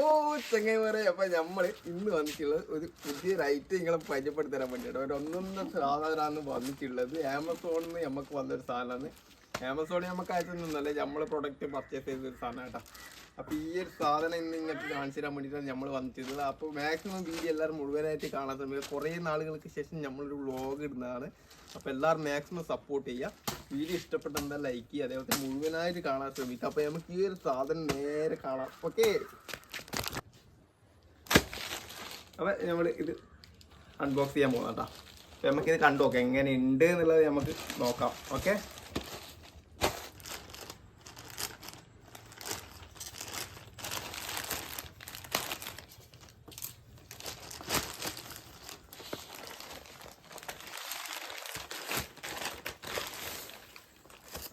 ഓ ചങ്ങൈമാരെ അപ്പൊ നമ്മൾ ഇന്ന് വന്നിട്ടുള്ളത് ഒരു പുതിയ റൈറ്റ് നിങ്ങളെ പരിചയപ്പെടുത്തരാൻ വേണ്ടിയിട്ട് ഒരു ഒന്നൊന്നര സാധനമാണ് വന്നിട്ടുള്ളത്. ആമസോണിൽ നിന്ന് നമുക്ക് വന്നൊരു സാധനമാണ്. ആമസോണിൽ നമുക്ക് അയച്ചൊന്നുമല്ല നമ്മൾ പ്രൊഡക്റ്റ് പർച്ചേസ് ചെയ്തൊരു സാധനം കേട്ടോ. അപ്പൊ ഈ ഒരു സാധനം ഇന്ന് നിങ്ങൾക്ക് കാണിച്ചു തരാൻ വേണ്ടിയിട്ടാണ് നമ്മൾ വന്നിട്ടുള്ളത് അപ്പോൾ മാക്സിമം വീഡിയോ എല്ലാവരും മുഴുവനായിട്ട് കാണാൻ ശ്രമിക്കുക കുറേ നാളുകൾക്ക് ശേഷം നമ്മളൊരു വ്ളോഗ് ഇടുന്നതാണ്. അപ്പോൾ എല്ലാവരും മാക്സിമം സപ്പോർട്ട് ചെയ്യുക വീഡിയോ ഇഷ്ടപ്പെട്ട എന്താ ലൈക്ക് ചെയ്യുക. അതേപോലെ മുഴുവനായിട്ട് കാണാൻ ശ്രമിക്കുക. അപ്പോൾ നമുക്ക് ഈ ഒരു സാധനം നേരെ കാണാം. ഓക്കെ അപ്പോൾ നമ്മൾ ഇത് അൺബോക്സ് ചെയ്യാൻ പോകുന്ന കേട്ടോ അപ്പോൾ നമുക്കിത് കണ്ടു നോക്കാം. എങ്ങനെ ഉണ്ട് എന്നുള്ളത് നമുക്ക് നോക്കാം. ഓക്കെ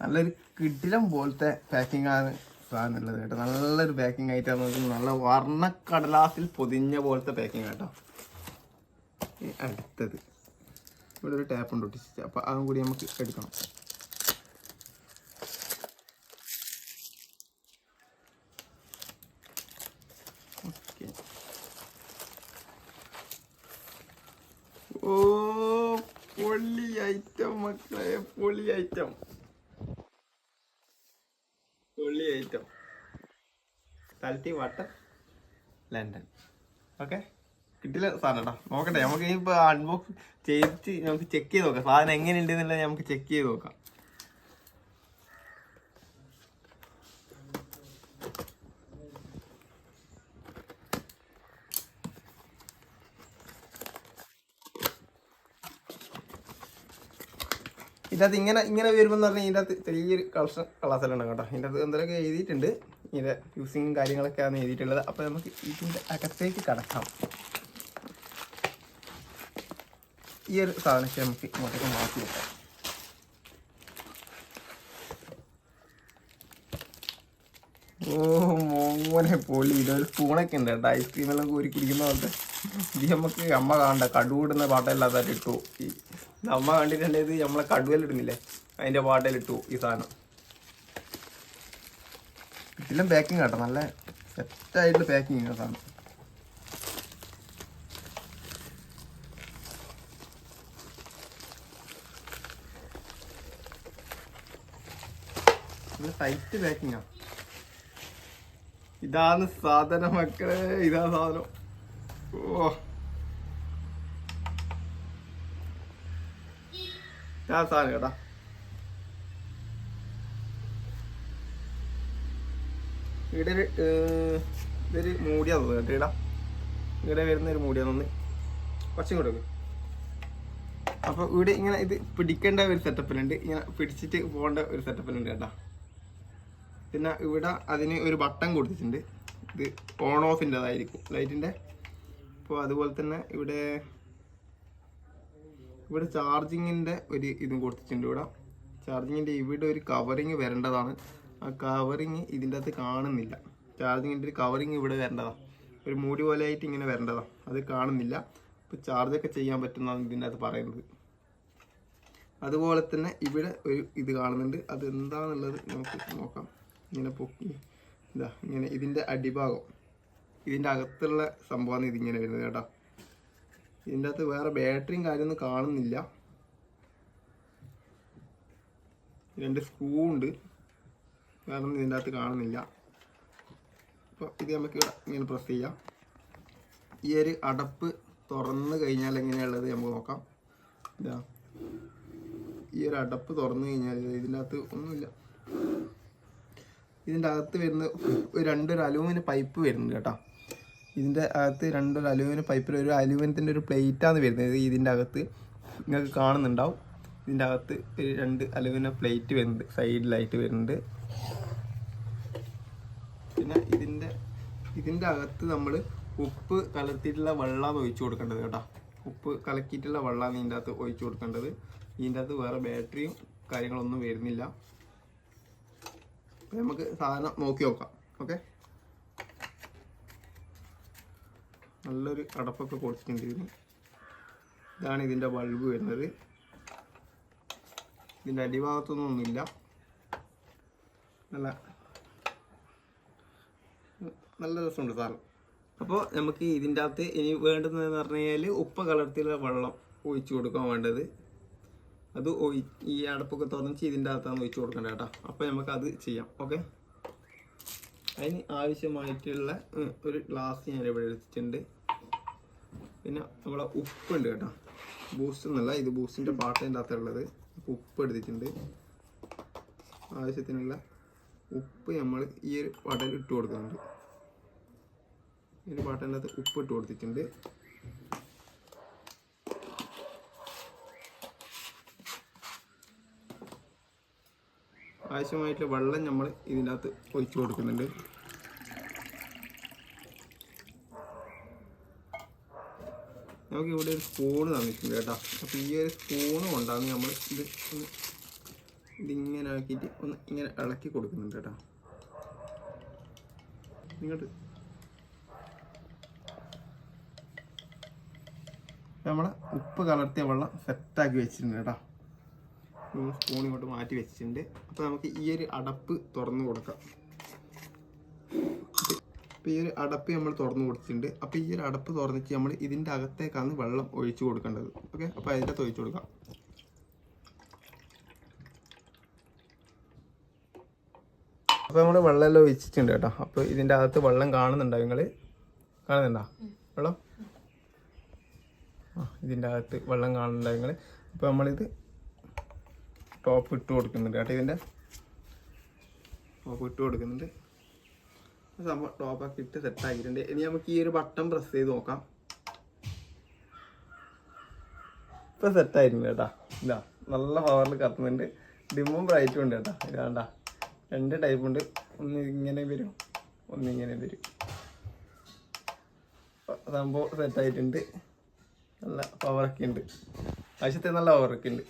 നല്ലൊരു കിടിലം പോലത്തെ പാക്കിംഗ് ആണ് സാധനം ഉള്ളത് കേട്ടോ. നല്ലൊരു പാക്കിംഗ് ആയിട്ടാണ് നോക്കുന്നത് നല്ല വർണക്കടലാസിൽ പൊതിഞ്ഞ പോലത്തെ പാക്കിംഗ് കേട്ടോ. അടുത്തത്. ഇവിടെ ഒരു ടാപ്പ് ഉണ്ട് ഒട്ടിച്ച് അപ്പോൾ അതും കൂടി നമുക്ക് എടുക്കണം. ഓ പൊള്ളി ഐറ്റം മക്കളെ പൊളി ഐറ്റം പൊള്ളി ഐറ്റം തൽത്തി വാട്ടർ ലണ്ടൻ ഓക്കെ കിട്ടില്ല സാധനം കേട്ടോ നോക്കട്ടെ നമുക്ക് ഇപ്പോൾ അൺബോക്സ് ചെയ്ത് നമുക്ക് ചെക്ക് ചെയ്ത് നോക്കാം. സാധനം എങ്ങനെയുണ്ട് എന്നുള്ളത് നമുക്ക് ചെക്ക് ചെയ്ത് നോക്കാം. ഇതിനകത്ത് ഇങ്ങനെ ഇങ്ങനെ വരുമ്പോൾ പറഞ്ഞാൽ ഇതിനകത്ത് ചെറിയൊരു ചെറിയൊരു കളക്ഷൻ കളാസലുണ്ട് കേട്ടോ. ഇതിന്റെ അകത്ത് എന്തെങ്കിലുമൊക്കെ എഴുതിയിട്ടുണ്ട്. ഇതിന്റെ യൂസിങ് കാര്യങ്ങളൊക്കെയാണ് എഴുതിയിട്ടുള്ളത്. അപ്പോൾ നമുക്ക് ഇതിന്റെ അകത്തേക്ക് കടക്കാം. ഈ ഒരു സാധനത്തിൽ നമുക്ക് ഇങ്ങോട്ടേക്ക് മാറ്റി വെക്കാം. ഓ മോനെ പൊളി ഇതൊരു സ്പൂണൊക്കെ ഉണ്ട്. കേട്ടോ ഐസ്ക്രീമെല്ലാം കോരി കുടിക്കുന്ന പോലത്തെ. ഇത് നമുക്ക് അമ്മ കാണണ്ട കടുവിടുന്ന പാട്ടല്ലാത്തായിട്ട് ഇട്ടു. ഈ അമ്മ കണ്ടിട്ടുണ്ടെങ്കിൽ ഇത് നമ്മളെ കടുവലിടുന്നില്ലേ അതിന്റെ പാട്ടയിലിട്ടു ഈ സാധനം. ഇതിലും പാക്കിങ് കേട്ടോ നല്ല സെറ്റായിട്ടുള്ള പാക്കിങ് കേട്ടോ ടൈറ്റ് പാക്കിങ്ങാ ഇതാണ് സാധനം മക്കളെ. ഇതാ സാധനം. ഓ. ഇതാ സാധനം കേട്ടാ. ഇവിടെ ഒരു ഇതൊരു മൂടിയാ തോന്നുന്നു കേട്ടോ ഇടാ ഇവിടെ വരുന്ന ഒരു മൂടിയാ തോന്നുന്നു. കുറച്ചും കൂടെ വെക്ക്. അപ്പൊ ഇവിടെ ഇങ്ങനെ ഇത് പിടിക്കേണ്ട ഒരു സെറ്റപ്പിലുണ്ട് ഇങ്ങനെ പിടിച്ചിട്ട് പോകേണ്ട ഒരു സെറ്റപ്പിലുണ്ട് കേട്ടാ. പിന്നെ ഇവിടെ അതിന് ഒരു ബട്ടൺ കൊടുത്തിട്ടുണ്ട്. ഇത് ഓൺ ഓഫിന്റെതായിരിക്കും ലൈറ്റിന്റെ അപ്പോൾ അതുപോലെ തന്നെ ഇവിടെ ഇവിടെ ചാർജിങ്ങിന്റെ ഒരു ഇതും കൊടുത്തിട്ടുണ്ട് ഇവിടെ. ചാർജിങ്ങിന്റെ ഇവിടെ ഒരു കവറിങ് വരേണ്ടതാണ്. ആ കവറിങ് ഇതിന്റെ അകത്ത് കാണുന്നില്ല. ചാർജിങ്ങിന്റെ ഒരു കവറിങ് ഇവിടെ വരേണ്ടതാണ് ഒരു മൂടി പോലെ ആയിട്ട് ഇങ്ങനെ വരേണ്ടതാണ് അത് കാണുന്നില്ല. ഇപ്പോൾ ചാർജൊക്കെ ചെയ്യാൻ പറ്റുന്നതാണ് ഇതിന്റെ അകത്ത് പറയുന്നത്. അതുപോലെ തന്നെ ഇവിടെ ഒരു ഇത് കാണുന്നുണ്ട്. അത് എന്താണെന്നുള്ളത് നമുക്ക് നോക്കാം. ഇങ്ങനെ പൊക്കി. ഇതാ ഇങ്ങനെ ഇതിന്റെ അടിഭാഗം. ഇതിന്റെ അകത്തുള്ള സംഭവമാണ് ഇതിങ്ങനെ വരുന്നത് കേട്ടോ. ഇതിന്റെ അകത്ത് വേറെ ബാറ്ററിയും കാര്യമൊന്നും കാണുന്നില്ല. രണ്ട് സ്ക്രൂ ഉണ്ട്. ഒന്നും ഇതിന്റെ അകത്ത് കാണുന്നില്ല. അപ്പോൾ ഇത് നമുക്ക് ഇങ്ങനെ പ്രസ് ചെയ്യാം. ഈ ഒരു അടപ്പ് തുറന്ന് കഴിഞ്ഞാൽ എങ്ങനെയുള്ളത് നമുക്ക് നോക്കാം. ഇതാ. ഈ ഒരു അടപ്പ് തുറന്നു കഴിഞ്ഞാൽ ഇതിന്റെ അകത്ത് ഒന്നുമില്ല. ഇതിന്റെ അകത്ത് വരുന്ന രണ്ടൊരു അലൂമിനിയം പൈപ്പ് വരുന്നുണ്ട് കേട്ടോ. ഇതിന്റെ അകത്ത് രണ്ടൊരു അലൂമിനിയം പൈപ്പിൽ ഒരു അലൂമിനിയത്തിന്റെ ഒരു പ്ലേറ്റാണ് വരുന്നത് ഇതിന്റെ അകത്ത്. നിങ്ങൾക്ക് കാണുന്നുണ്ടാവും. ഇതിന്റെ അകത്ത് രണ്ട് അലൂമിനിയം പ്ലേറ്റ് വരുന്നുണ്ട്. സൈഡിലായിട്ട് വരുന്നുണ്ട് പിന്നെ ഇതിന്റെ ഇതിന്റെ അകത്ത് നമ്മൾ ഉപ്പ് കലർത്തിയിട്ടുള്ള വെള്ളമാണ് ഒഴിച്ചു കൊടുക്കേണ്ടത് കേട്ടോ. ഉപ്പ് കലക്കിയിട്ടുള്ള വെള്ളമാണ് ഇതിന്റെ അകത്ത് ഒഴിച്ചു കൊടുക്കേണ്ടത്. ഇതിന്റെ അകത്ത് വേറെ ബാറ്ററിയും കാര്യങ്ങളൊന്നും വരുന്നില്ല. അപ്പം നമുക്ക് സാധനം നോക്കി നോക്കാം. ഓക്കെ? നല്ലൊരു അടപ്പൊക്കെ കൊടുത്തിട്ടുണ്ട് ഇതിന്. ഇതാണ് ഇതിന്റെ ബൾബ് വരുന്നത്. ഇതിന്റെ അടിഭാഗത്തൊന്നും ഒന്നുമില്ല. നല്ല നല്ല രസമുണ്ട് സാധനം അപ്പോൾ നമുക്ക് ഇതിന്റെ അകത്ത് ഇനി വേണ്ടുന്നതെന്ന് പറഞ്ഞു കഴിഞ്ഞാൽ ഉപ്പ് കലർത്തിയുള്ള വെള്ളം ഒഴിച്ചു കൊടുക്കാൻ വേണ്ടത്. അത് ഒഴി ഈ അടപ്പൊക്കെ തുറന്നിച്ച് ഇതിന്റെ അകത്താണ് ഒഴിച്ചു കൊടുക്കേണ്ടത് കേട്ടോ. അപ്പോൾ നമുക്ക് അത് ചെയ്യാം. ഓക്കെ? അതിന് ആവശ്യമായിട്ടുള്ള ഒരു ഗ്ലാസ് ഞാൻ ഇവിടെ എടുത്തിട്ടുണ്ട്. പിന്നെ നമ്മളെ ഉപ്പുണ്ട് കേട്ടോ. ബൂസ്റ്റ് എന്നല്ല ഇത് ബൂസ്റ്റിന്റെ പാട്ടതിന്റെ അകത്തുള്ളത്. അപ്പോൾ ഉപ്പ് എടുത്തിട്ടുണ്ട്. ആവശ്യത്തിനുള്ള ഉപ്പ് നമ്മൾ ഈ ഒരു പടൽ ഇട്ട് കൊടുക്കുന്നുണ്ട്. ഒരു പാട്ടിനകത്ത് ഉപ്പിട്ട് കൊടുത്തിട്ടുണ്ട്. ആവശ്യമായിട്ടുള്ള വെള്ളം നമ്മൾ ഇതിന്റെ അകത്ത് ഒഴിച്ചു കൊടുക്കുന്നുണ്ട്. നമുക്ക് ഇവിടെ ഒരു സ്പൂണ് തന്നിട്ടുണ്ട് കേട്ടോ. അപ്പോൾ ഈ ഒരു സ്പൂണ് കൊണ്ടാണ് നമ്മൾ ഇത് ഇതിങ്ങനെ ആക്കിയിട്ട് ഒന്ന് ഇങ്ങനെ ഇളക്കി കൊടുക്കുന്നുണ്ട് കേട്ടോ. ഇങ്ങോട്ട് നമ്മളെ ഉപ്പ് കലർത്തിയ വെള്ളം സെറ്റാക്കി വെച്ചിട്ടുണ്ട് കേട്ടോ. സ്പൂൺ ഇങ്ങോട്ട് മാറ്റി വെച്ചിട്ടുണ്ട്. അപ്പോൾ നമുക്ക് ഈ ഒരു അടപ്പ് തുറന്നു കൊടുക്കാം. അപ്പോൾ ഈ ഒരു അടപ്പ് നമ്മൾ തുറന്നു കൊടുത്തിട്ടുണ്ട്. അപ്പോൾ ഈ ഒരു അടപ്പ് തുറന്നിട്ട് നമ്മൾ ഇതിന്റെ അകത്തേക്കാണ് വെള്ളം ഒഴിച്ചു കൊടുക്കേണ്ടത്. ഓക്കെ അപ്പോൾ അതിന്റെ ഒഴിച്ചു കൊടുക്കാം. അപ്പോൾ നമ്മൾ വെള്ളമെല്ലാം ഒഴിച്ചിട്ടുണ്ട് കേട്ടോ. അപ്പോൾ ഇതിന്റെ അകത്ത് വെള്ളം കാണുന്നുണ്ടോ നിങ്ങൾ കാണുന്നുണ്ടോ? വെള്ളം? ഇതിന്റെ അകത്ത് വെള്ളം കാണുന്നുണ്ട് നിങ്ങൾ അപ്പോൾ നമ്മളിത് ടോപ്പ് ഇട്ട് കൊടുക്കുന്നുണ്ട് കേട്ടോ ഇതിന്റെ. ടോപ്പ് ഇട്ട് കൊടുക്കുന്നുണ്ട്. സംഭവം ടോപ്പൊക്കെ ഇട്ട് സെറ്റ് ആക്കിയിട്ടുണ്ട്. ഇനി നമുക്ക് ഈ ഒരു ബട്ടൺ പ്രസ് ചെയ്ത് നോക്കാം. ഇപ്പം സെറ്റ് ആയിട്ടുണ്ട് കേട്ടാ. ഇല്ല നല്ല പവറിൽ കത്തുന്നുണ്ട് ഡിമ്മും ബ്രൈറ്റും ഉണ്ട് കേട്ടാ. ഇതാണ്ട രണ്ട് ടൈപ്പ് ഉണ്ട്. ഒന്ന് ഇങ്ങനെ വരും ഒന്ന് ഇങ്ങനെ വരും. സംഭവം സെറ്റ് ആയിട്ടുണ്ട്. നല്ല പവറൊക്കെ ഉണ്ട് ആവശ്യത്തെ നല്ല പവറൊക്കെ ഉണ്ട്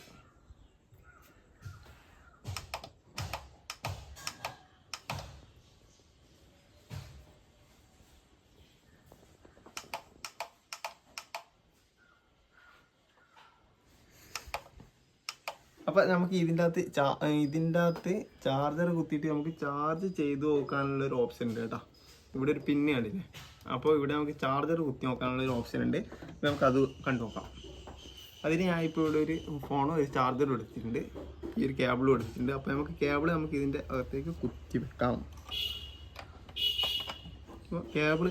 അപ്പം നമുക്ക് ഇതിന്റെ അകത്ത് ചാ- ഇതിന്റെ അകത്ത് ചാർജർ കുത്തിയിട്ട് നമുക്ക് ചാർജ് ചെയ്ത് നോക്കാനുള്ള ഒരു ഓപ്ഷൻ ഉണ്ട് കേട്ടോ. ഇവിടെ ഒരു പിന്ന് കണ്ടില്ലേ? അപ്പോൾ ഇവിടെ നമുക്ക് ചാർജർ കുത്തി നോക്കാനുള്ള ഒരു ഓപ്ഷൻ ഉണ്ട്. നമുക്കത് കണ്ടു നോക്കാം. അതിന് ഞാൻ ഇപ്പോൾ ഇവിടെ ഒരു ഫോണോ ഒരു ചാർജറും എടുത്തിട്ടുണ്ട്. ഈ ഒരു കേബിളും എടുത്തിട്ടുണ്ട്. അപ്പോൾ നമുക്ക് കേബിൾ നമുക്ക് ഇതിന്റെ അകത്തേക്ക് കുത്തി വെക്കാം. അപ്പോൾ കേബിൾ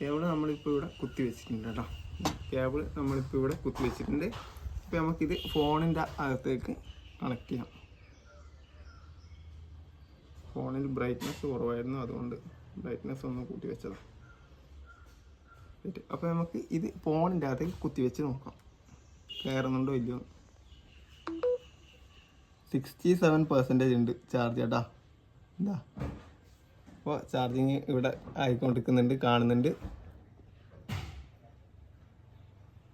കേബിൾ നമ്മളിപ്പോൾ ഇവിടെ കുത്തി വെച്ചിട്ടുണ്ട് കേട്ടോ. കേബിൾ നമ്മളിപ്പോൾ ഇവിടെ കുത്തി വെച്ചിട്ടുണ്ട്. അപ്പോൾ നമുക്കിത് ഫോണിന്റെ അകത്തേക്ക് കണക്ട് ചെയ്യാം. ഫോണിൽ ബ്രൈറ്റ്നസ് കുറവായിരുന്നു. അതുകൊണ്ട് ബ്രൈറ്റ്നസ് ഒന്ന് കൂട്ടി വെച്ചതാണ്. അപ്പോൾ നമുക്ക് ഇത് ഫോണിന്റെ അകത്തേക്ക് കുത്തിവെച്ച് നോക്കാം. കയറുന്നുണ്ടോ ഇല്ലയോ? സിക്സ്റ്റി സെവൻ പെർസെന്റേജ് ഉണ്ട് ചാർജ് ചേട്ടാ എന്താ അപ്പോൾ ചാർജിങ് ഇവിടെ ആയിക്കൊണ്ടിരിക്കുന്നുണ്ട് കാണുന്നുണ്ട്.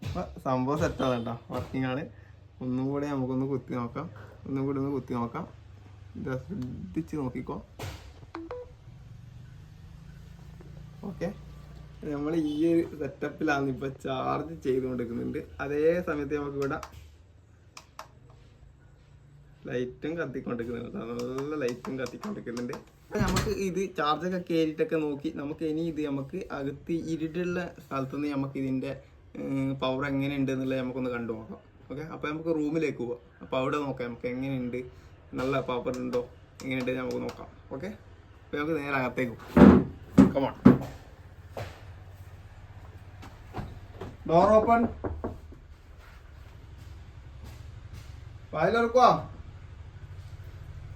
അപ്പോൾ സംഭവം സെറ്റാണ് കേട്ടോ. വർക്കിംഗ് ആണ്. ഒന്നും കൂടെ നമുക്കൊന്ന് കുത്തി നോക്കാം. ഒന്നും കൂടി ഒന്ന് കുത്തി നോക്കാം. ശ്രദ്ധിച്ച് നോക്കിക്കോ. ഓക്കെ നമ്മൾ ഈ ഒരു സെറ്റപ്പിലാണ് ഇപ്പൊ ചാർജ് ചെയ്തുകൊണ്ടിരിക്കുന്നുണ്ട്. അതേ സമയത്ത് നമുക്ക് ഇവിടെ ലൈറ്റും കത്തിക്കൊണ്ടിരിക്കുന്നുണ്ട് നല്ല ലൈറ്റും കത്തിക്കൊണ്ടിരിക്കുന്നുണ്ട്. നമുക്ക് ഇത് ചാർജൊക്കെ കയറിയിട്ടൊക്കെ നോക്കി. നമുക്ക് ഇനി ഇത് നമുക്ക് അകത്ത് ഇരുട്ടുള്ള സ്ഥലത്തുനിന്ന് നമുക്ക് ഇതിന്റെ പവർ എങ്ങനെ ഉണ്ട് എന്നുള്ളത് നമുക്കൊന്ന് കണ്ടു നോക്കാം. ഓക്കെ അപ്പൊ നമുക്ക് റൂമിലേക്ക് പോവാം. അപ്പൊ അവിടെ നോക്കാം നമുക്ക് എങ്ങനെയുണ്ട്. നല്ല പവർ ഉണ്ടോ? എങ്ങനെയുണ്ട് നമുക്ക് നോക്കാം. ഓക്കെ അപ്പൊ നമുക്ക് നേരെ അകത്തേക്ക് കമാൺ ഡോർ ഓപ്പൺ വാതിലുറക്കുവാ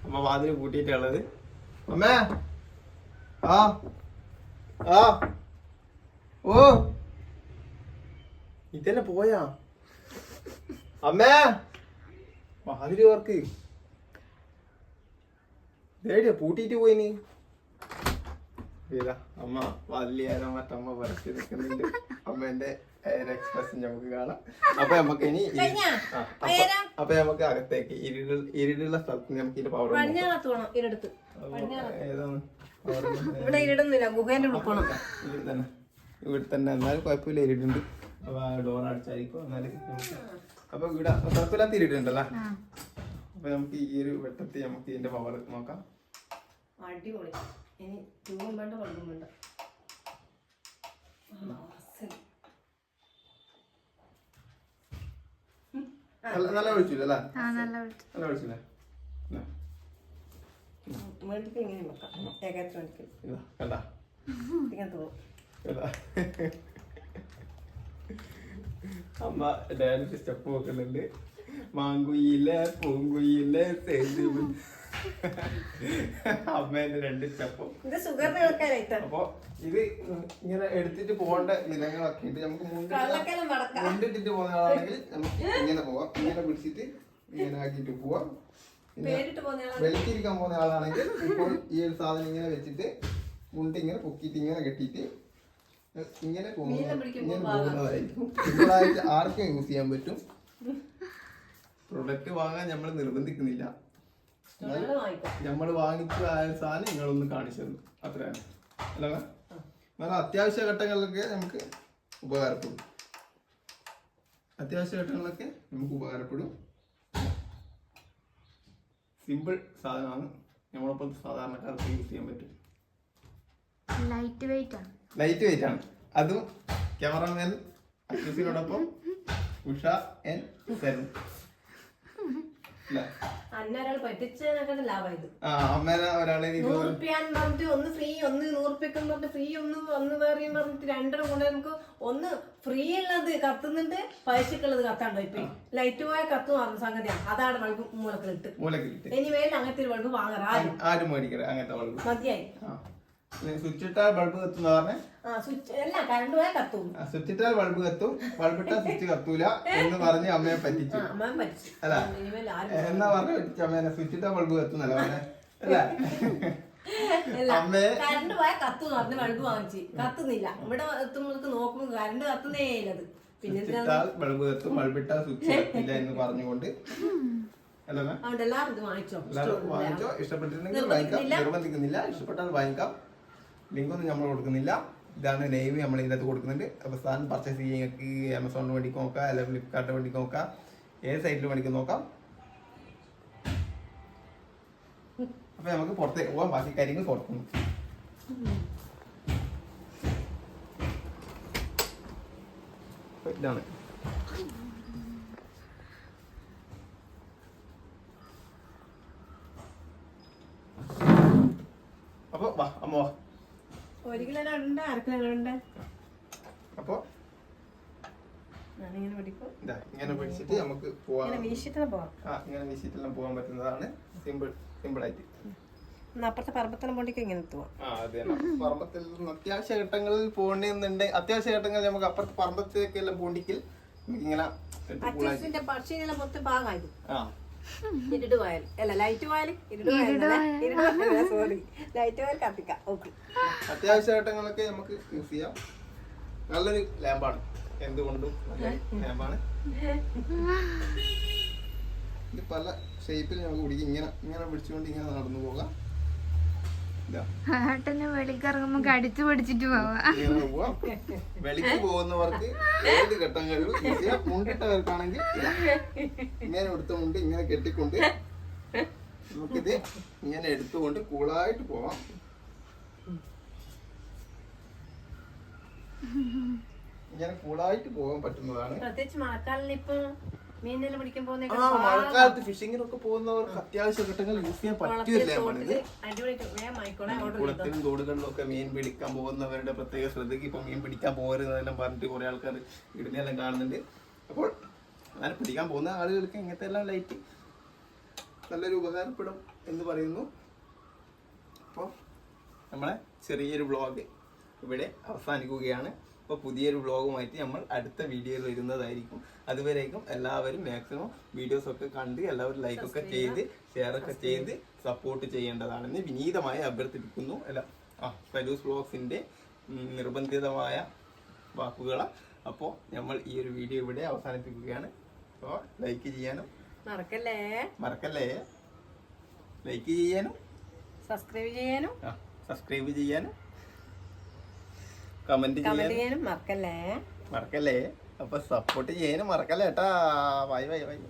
അമ്മ വാതിൽ പൂട്ടിയിട്ടുള്ളത് അമ്മേ. ആ. ആ. ഓ. ഇതന്നെ പോയാ? അമ്മേ. വാതിൽ ഓർക്ക് ദേടിയാ പൂട്ടിയിട്ട് പോയി നീ അമ്മ വലിയ മറ്റമ്മ വരച്ച് നിൽക്കുന്നുണ്ട് അമ്മേന്റെ എക്സ്പ്രഷൻ നമുക്ക് കാണാം. അപ്പൊ നമുക്ക് ഇനി അപ്പൊ- നമുക്ക് അകത്തേക്ക് ഇരുട് ഇരുടുള്ള സ്ഥലത്ത് നമുക്ക് ഇതിന്റെ പവർ ഏതാണ്? ഇവിടെ ഇരടുന്നില്ല ഗുഹേന്റെ ഉള്ളിൽ പോണം. ഇവിടെ തന്നെ. ഇവിടെ തന്നെ. എന്നാലും കുഴപ്പമില്ല ഇരുട്ടുണ്ട് അപ്പൊ ഡോർ അടിച്ചായിരിക്കും എന്നാലും അപ്പൊ ഇവിടെ കുഴപ്പമില്ലാത്ത ഇരുട്ടുണ്ടല്ലോ അപ്പൊ നമുക്ക് ഈ ഒരു വെട്ടത്തിൽ നമുക്ക് ഇതിന്റെ പവർ നോക്കാം. അടിപൊളി. ഇനി തൂവും വേണ്ട വെള്ളം വേണ്ട. നല്ല ഒഴിച്ചില്ല അല്ലേ? ആ നല്ല ഒഴിച്ചില്ലേ? അമ്മ ഡാൻസ് സ്റ്റെപ്പ് നോക്കുന്നുണ്ട് മാങ്കുയിലെ പൂങ്കുയിലെ അമ്മേന്റെ രണ്ട് സ്റ്റെപ്പും അപ്പൊ ഇത് ഇങ്ങനെ എടുത്തിട്ട് പോകേണ്ട നിലങ്ങളൊക്കെ ഉണ്ട്. നമുക്ക് മുണ്ടിട്ടിട്ട് പോകുന്ന ആളാണെങ്കിൽ നമുക്ക് ഇങ്ങനെ പോവാം. ഇങ്ങനെ പിടിച്ചിട്ട് ഇങ്ങനെ ആക്കിയിട്ട് പോവാം. വെളുത്തിരിക്കാൻ പോകുന്ന ആളാണെങ്കിൽ ഇപ്പോൾ ഈ ഒരു സാധനം ഇങ്ങനെ വെച്ചിട്ട് മുണ്ട് ഇങ്ങനെ പൊക്കിയിട്ട് ഇങ്ങനെ കെട്ടിയിട്ട് ഇങ്ങനെ പോകുന്ന ഇങ്ങനെ പോകുന്നതായിരിക്കും. ആർക്കും യൂസ് ചെയ്യാൻ പറ്റും. പ്രൊഡക്റ്റ് വാങ്ങാൻ നമ്മൾ നിർബന്ധിക്കുന്നില്ല. നമ്മൾ വാങ്ങിച്ച ആയ സാധനം നിങ്ങളൊന്ന് കാണിച്ചു തന്നു അത്രയാണ്. അല്ല എന്നാൽ അത്യാവശ്യ ഘട്ടങ്ങളിലൊക്കെ നമുക്ക് ഉപകാരപ്പെടും. അത്യാവശ്യ ഘട്ടങ്ങളിലൊക്കെ നമുക്ക് ഉപകാരപ്പെടും. സിമ്പിൾ സാധനമാണ്. നമ്മളിപ്പോൾ സാധാരണക്കാർക്ക് യൂസ് ചെയ്യാൻ പറ്റും. ലൈറ്റ് വെയിറ്റ് ആണ്. ലൈറ്റ് വെയിറ്റ് ആണ്. അതും ക്യാമറമാൻ അക്യൂസിനോടൊപ്പം ഉഷ എൻ അല്ലേ അന്നൊരാൾ പറ്റിച്ചതിനെക്കാട്ട് ലാഭം ഇത് ആ അമ്മേനെ ഒരാളെ നൂറുപ്യാന്ന് പറഞ്ഞിട്ട് ഒന്ന് ഫ്രീ ഒന്ന് നൂറുപ്യക്കെന്ന് പറഞ്ഞിട്ട് ഫ്രീ ഒന്ന് ഒന്ന് വേറെയും പറഞ്ഞിട്ട് രണ്ടെണ്ണം കൊണ്ട് നമുക്ക് ഒന്ന് ഫ്രീ ഉള്ളത് കത്തുന്നുണ്ട് പൈസക്കുള്ളത് കത്താണ്ടോ ഇപ്പൊ ലൈറ്റ് പോയ കത്തു പറഞ്ഞ സംഗതിയാണ് അതാണ് ബൾബ് മൂലക്കിലിട്ട്. മൂലക്കിട്ട് ഇനി മേലിൽ അങ്ങനത്തെ ഒരു ബൾബ് വാങ്ങാറ്. ആരും? ആരും മേടിക്കരുത് അങ്ങനത്തെ ബൾബ് മതിയായി. സ്വിച്ച് ഇട്ടാൽ ബൾബ് കത്തുന്ന പറഞ്ഞേ? സ്വിച്ച് അല്ല ഇട്ടാൽ ബൾബ് കത്തും. ബൾബ് ഇട്ടാൽ സ്വിച്ച് കത്തൂല എന്ന് പറഞ്ഞ് അമ്മയെ പറ്റിച്ചു. അല്ല എന്നാ പറഞ്ഞു പറ്റിച്ചു അമ്മേനെ? സ്വിച്ച് ഇട്ടാൽ ബൾബ് കത്തുന്നല്ല പറഞ്ഞേ? അല്ലേ. അല്ല കറണ്ട് പോയാൽ കത്തു പറഞ്ഞ് ബൾബ് വാങ്ങിച്ചു. കത്തുന്നില്ല. ഇവിടെ എത്തുമ്പോഴേക്ക് നോക്കുമ്പോൾ കറണ്ട് കത്തുന്നേ ഇല്ലത് പിന്നെ ബൾബ് കത്തും ബൾബ് ഇട്ടാൽ സ്വിച്ച് കത്തില്ല എന്ന് പറഞ്ഞുകൊണ്ട്. അല്ലേ എല്ലാവരും വാങ്ങിച്ചോ? വാങ്ങിച്ചോ? ഇഷ്ടപ്പെട്ടിട്ടുണ്ടെങ്കിൽ വാങ്ങിക്കാം. നിർബന്ധിക്കുന്നില്ല. ഇഷ്ടപ്പെട്ടാൽ വാങ്ങിക്കാം. ലിങ്ക് ഒന്നും നമ്മൾ കൊടുക്കുന്നില്ല. ഇതാണ് നെയ്വ് നമ്മൾ ഇതിനകത്ത് കൊടുക്കുന്നുണ്ട്. അപ്പോൾ സാധനം പർച്ചേസ് ചെയ്യുന്നവർക്ക് ആമസോണിന് വേണ്ടി നോക്കാം അല്ലെങ്കിൽ ഫ്ലിപ്കാർട്ടിന് വേണ്ടി നോക്കാം ഏത് സൈറ്റിൽ വേണ്ടി നോക്കാം. അപ്പോൾ നമുക്ക് പുറത്തേക്ക് പോകാം ബാക്കി കാര്യങ്ങൾ പുറത്തുനിന്ന് ഇതാണ് അപ്പോൾ വാ അമ്മ വാ ഒരു അര കിലോ ഉണ്ട് അപ്പോൾ ഞാനിങ്ങനെ പഠിക്കും ഇതാ ഇങ്ങനെ പിടിച്ചിട്ട് നമുക്ക് പോവാം. ഇങ്ങനെ വീശിട്ട് പോവാം? ആ ഇങ്ങനെ വീശിട്ടെല്ലാം പോകാൻ പറ്റുന്നതാണ് സിമ്പിൾ സിമ്പിൾ ആയിട്ട് അപ്പുറത്തെ പറമ്പത്തനം പൊണ്ടിക്ക് ഇങ്ങനെ എത്തുവാം? പറമ്പത്തിൽ അത്യാവശ്യ ഘട്ടങ്ങളിൽ പോകണ്ടെന്നുണ്ട് അത്യാവശ്യ ഘട്ടങ്ങളിൽ നമുക്ക് അപ്പുറത്തെ പറമ്പത്തേക്കെല്ലാം പോണ്ടിക്കിൽ ഇങ്ങനെ പക്ഷികളെ മൊത്തം ഭാഗമായത് ആ. ഇരുട് പോയാൽ അല്ല ലൈറ്റ് പോയാൽ ഇരുട് പോയാൽ സോറി ലൈറ്റ് പോയാൽ കത്തിക്കാം. ഓക്കെ അത്യാവശ്യ ഘട്ടങ്ങളൊക്കെ നമുക്ക് യൂസ് ചെയ്യാം. നല്ലൊരു ലാമ്പാണ് എന്തുകൊണ്ടും നല്ല ലാമ്പാണ് ഇത് പല ഷേപ്പിൽ നമുക്ക് പിടിക്കും. ഇങ്ങനെ ഇങ്ങനെ പിടിച്ചുകൊണ്ട് ഇങ്ങനെ നടന്നു പോകാം. വെളിക്കിറങ്ങുമ്പോ കടിച്ചു പിടിച്ചിട്ട് പോവാ. വെളിക്ക് പോകുന്നവർക്ക് ഏത് ഘട്ടങ്ങളിലും മുണ്ടിട്ടവർക്കാണെങ്കിൽ ഇങ്ങനെ എടുത്ത മുണ്ട് ഇങ്ങനെ കെട്ടിക്കൊണ്ട് നമുക്കിത് ഇങ്ങനെ എടുത്തുകൊണ്ട് കൂളായിട്ട് പോവാം. ഇങ്ങനെ കൂളായിട്ട് പോകാൻ പറ്റുന്നതാണ്. പ്രത്യേകിച്ച് മഴക്കാലം ഇപ്പൊ മീനെല്ലാം പിടിക്കാൻ ആ പോകുന്ന മഴക്കാലത്ത് ഫിഷിങ്ങിനൊക്കെ പോകുന്നവർക്ക് അത്യാവശ്യ ഘട്ടങ്ങളിൽ യൂസ് ചെയ്യാൻ പറ്റില്ലേ തോടുകളിലൊക്കെ മീൻ പിടിക്കാൻ പോകുന്നവരുടെ പ്രത്യേക ശ്രദ്ധയ്ക്ക് ഇപ്പൊ മീൻ പിടിക്കാൻ പോകരുതെന്നെല്ലാം പറഞ്ഞിട്ട് കുറെ ആൾക്കാർ ഇടുന്നെല്ലാം കാണുന്നുണ്ട്. അപ്പോൾ അങ്ങനെ പിടിക്കാൻ പോകുന്ന ആളുകൾക്ക് ഇങ്ങനത്തെ എല്ലാം ലൈറ്റ് നല്ലൊരു ഉപകാരപ്പെടും എന്ന് പറയുന്നു. അപ്പോൾ നമ്മളെ ചെറിയൊരു ബ്ലോഗ് ഇവിടെ അവസാനിക്കുകയാണ്. അപ്പോൾ പുതിയൊരു വ്ളോഗുമായിട്ട് നമ്മൾ അടുത്ത വീഡിയോയിൽ വരുന്നതായിരിക്കും. അതുവരേക്കും എല്ലാവരും മാക്സിമം വീഡിയോസ് ഒക്കെ കണ്ട് എല്ലാവരും ലൈക്കൊക്കെ ചെയ്ത് ഷെയർ ഒക്കെ ചെയ്ത് സപ്പോർട്ട് ചെയ്യേണ്ടതാണെന്ന് വിനീതമായി അഭ്യർത്ഥിക്കുന്നു. അല്ല ആ ഫലൂസ് വ്ളോഗ്സിന്റെ നിർബന്ധിതമായ വാക്കുകൾ അപ്പോൾ നമ്മൾ ഈ ഒരു വീഡിയോ ഇവിടെ അവസാനിപ്പിക്കുകയാണ്. അപ്പോൾ ലൈക്ക് ചെയ്യാനും മറക്കല്ലേ? മറക്കല്ലേ? ലൈക്ക് ചെയ്യാനും സബ്സ്ക്രൈബ് ചെയ്യാനും? സബ്സ്ക്രൈബ് ചെയ്യാനും കമന്റ് ചെയ്യാനും മറക്കല്ലേ? മറക്കല്ലേ? അപ്പൊ സപ്പോർട്ട് ചെയ്യാനും മറക്കല്ലേ വൈ ബൈ ബൈ ബൈ